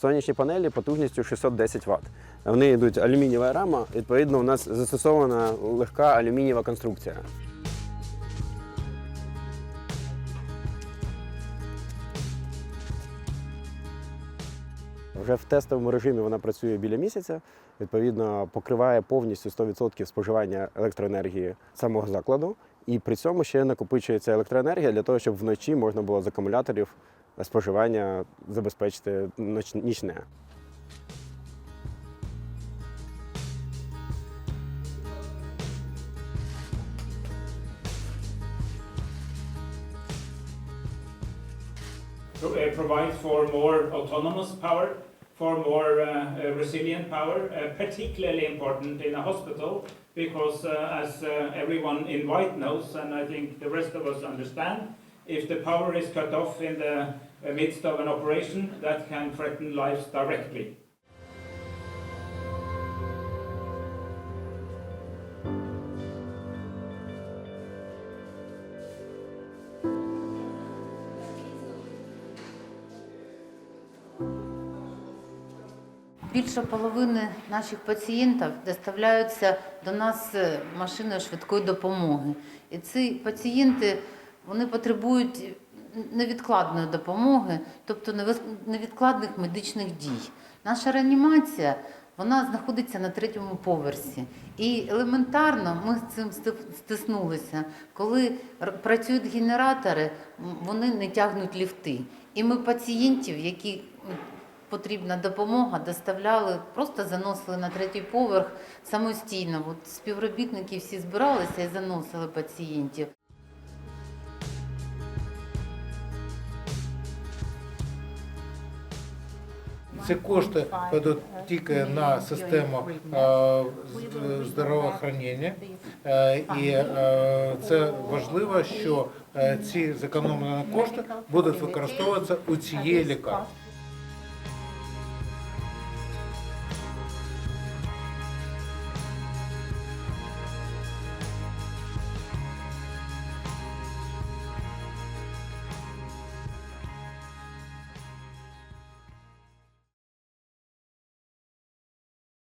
Сонячні панелі потужністю 610 Вт. Вони йдуть алюмінієва рама, відповідно, у нас застосована легка алюмінієва конструкція. Вже в тестовому режимі вона працює біля місяця. Відповідно, покриває повністю 100% споживання електроенергії самого закладу. І при цьому ще накопичується електроенергія для того, щоб вночі можна було з акумуляторів споживання забезпечити ноч- нічне. pro- uh, provide for more autonomous power, for more uh, uh, resilient power, uh, particularly important in a hospital because, uh, as uh, everyone in white knows, and I think the rest of us understand, if the power is cut off in the uh, midst of an operation, that can threaten lives directly. Більше половини наших пацієнтів доставляються до нас машиною швидкої допомоги. І ці пацієнти вони потребують невідкладної допомоги, тобто невідкладних медичних дій. Наша реанімація вона знаходиться на третьому поверсі. І елементарно ми з цим стиснулися. Коли працюють генератори, вони не тягнуть ліфти. І ми пацієнтів, які потрібна допомога, доставляли, просто заносили на третій поверх самостійно. От співробітники всі збиралися і заносили пацієнтів. Ці кошти підуть тільки на систему е, здравоохранення. Е, І е, це важливо, що е, ці зекономлені кошти будуть використовуватися у цієї лікарні.